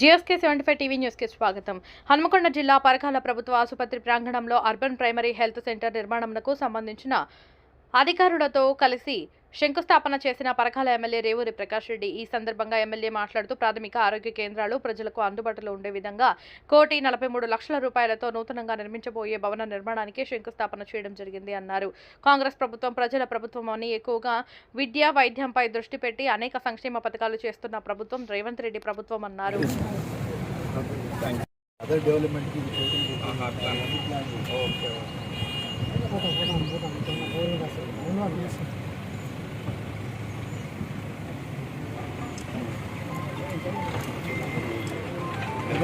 GSK seventy five TV న్యూస్కి స్వాగతం. హనుమకొండ జిల్లా పరకాల ప్రభుత్వ ఆసుపత్రి ప్రాంగణంలో అర్బన్ ప్రైమరీ హెల్త్ సెంటర్ నిర్మాణంకు సంబంధించిన అధికారులతో కలిసి శంకుస్థాపన చేసిన పరకాల ఎమ్మెల్యే రేవూరి ప్రకాష్ రెడ్డి ఈ సందర్భంగా ఎమ్మెల్యే మాట్లాడుతూ ప్రాథమిక ఆరోగ్య కేంద్రాలు ప్రజలకు అందుబాటులో ఉండే విధంగా కోటి నలభై మూడు లక్షల రూపాయలతో నూతనంగా నిర్మించబోయే భవన నిర్మాణానికి శంకుస్థాపన చేయడం జరిగింది అన్నారు. కాంగ్రెస్ ప్రభుత్వం ప్రజల ప్రభుత్వం అని ఎక్కువగా విద్య వైద్యంపై దృష్టి పెట్టి అనేక సంక్షేమ పథకాలు చేస్తున్న ప్రభుత్వం రేవంత్ రెడ్డి ప్రభుత్వం అన్నారు. అదర్ డెవలప్మెంట్కి ఇది చేయడం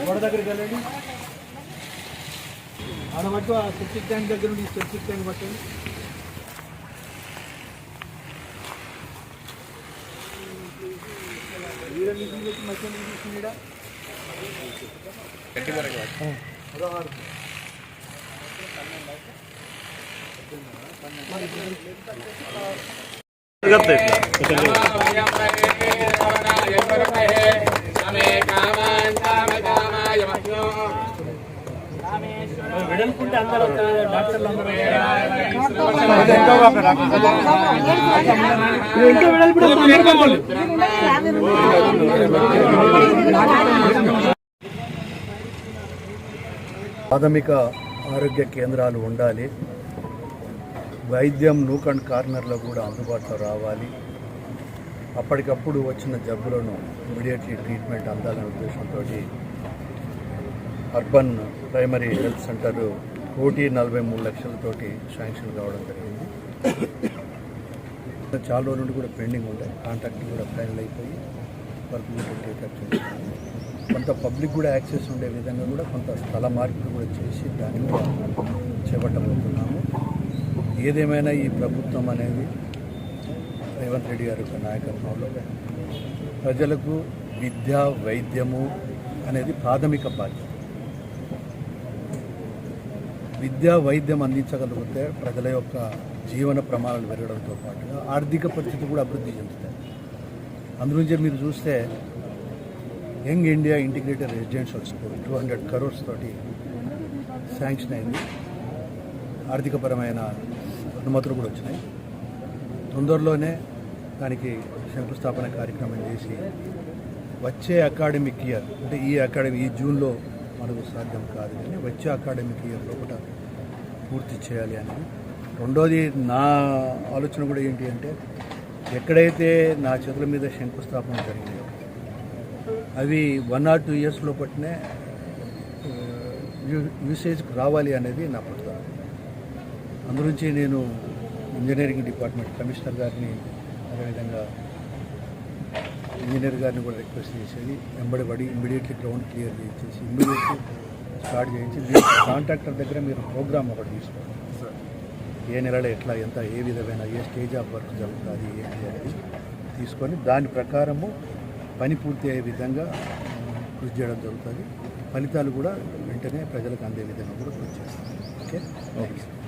గోడ దగ్గరికి వెళ్ళండి. ఆడ పట్టు ఆ సెప్టిక్ ట్యాంక్ దగ్గర నుండి సెప్టిక్ ట్యాంక్ పట్టండి వీరన్ని తీసుకొచ్చి మధ్య తీసుకుని వెడల్పుంటే అందరూ డాక్టర్లు అందరూ ప్రాథమిక ఆరోగ్య కేంద్రాలు ఉండాలి. వైద్యం నూక్ అండ్ కార్నర్లో కూడా అందుబాటులో రావాలి. అప్పటికప్పుడు వచ్చిన జబ్బులను ఇమీడియట్లీ ట్రీట్మెంట్ అందాలనే ఉద్దేశంతో అర్బన్ ప్రైమరీ హెల్త్ సెంటర్ కోటి నలభై మూడు లక్షలతోటి శాంక్షన్ కావడం జరిగింది. చాలా రోజుల నుండి కూడా పెండింగ్ ఉండే కాంట్రాక్ట్ కూడా ఫైనల్ అయిపోయి వరకు కూడా టేకప్ చేస్తున్నాము కొంత పబ్లిక్ కూడా యాక్సెస్ ఉండే విధంగా కూడా కొంత స్థల మార్పులు కూడా చేసి దాన్ని కూడా చేపట్టబోతున్నాము. ఏదేమైనా ఈ ప్రభుత్వం అనేది రేవంత్ రెడ్డి గారి యొక్క నాయకత్వంలో ప్రజలకు విద్య వైద్యము అనేది ప్రాథమిక బాధ్యత. విద్యా వైద్యం అందించగలిగితే ప్రజల యొక్క జీవన ప్రమాణాలు పెరగడంతో పాటుగా ఆర్థిక పరిస్థితి కూడా అభివృద్ధి చెందుతాయి. అందునుంచే మీరు చూస్తే young India integrated residential school two hundred crores తోటి శాంక్షన్ అయింది. ఆర్థికపరమైన అనుమతులు కూడా వచ్చినాయి. తొందరలోనే దానికి శంకుస్థాపన కార్యక్రమం చేసి వచ్చే అకాడమిక్ ఇయర్ అంటే ఈ అకాడమీ ఈ జూన్లో మనకు సాధ్యం కాదు కానీ వచ్చే అకాడమిక్ ఇయర్ లోపల పూర్తి చేయాలి అని రెండోది నా ఆలోచన కూడా ఏంటి అంటే ఎక్కడైతే నా చేతుల మీద శంకుస్థాపన జరిగినాయో అవి వన్ ఆర్ టూ ఇయర్స్ లోపట్నే యూసేజ్కి రావాలి అనేది నా పట్టుదల. అందునుంచి నేను ఇంజనీరింగ్ డిపార్ట్మెంట్ కమిషనర్ గారిని అదేవిధంగా ఇంజనీర్ గారిని కూడా రిక్వెస్ట్ చేసేది వెంబడి పడి ఇమ్మీడియట్లీ గ్రౌండ్ క్లియర్ చేసి ఇమ్మీడియట్లీ స్టార్ట్ చేయించి కాంట్రాక్టర్ దగ్గర మీరు ప్రోగ్రామ్ ఒకటి తీసుకోండి. ఏ నెలలో ఎట్లా ఎంత ఏ విధమైన ఏ స్టేజ్ ఆఫ్ వర్క్ జరుగుతుంది ఏంటి అనేది తీసుకొని దాని ప్రకారము పని పూర్తి అయ్యే విధంగా కృషి చేయడం జరుగుతుంది. ఫలితాలు కూడా వెంటనే ప్రజలకు అందే విధంగా కూడా కృషి చేస్తాం. ఓకే? ఓకే.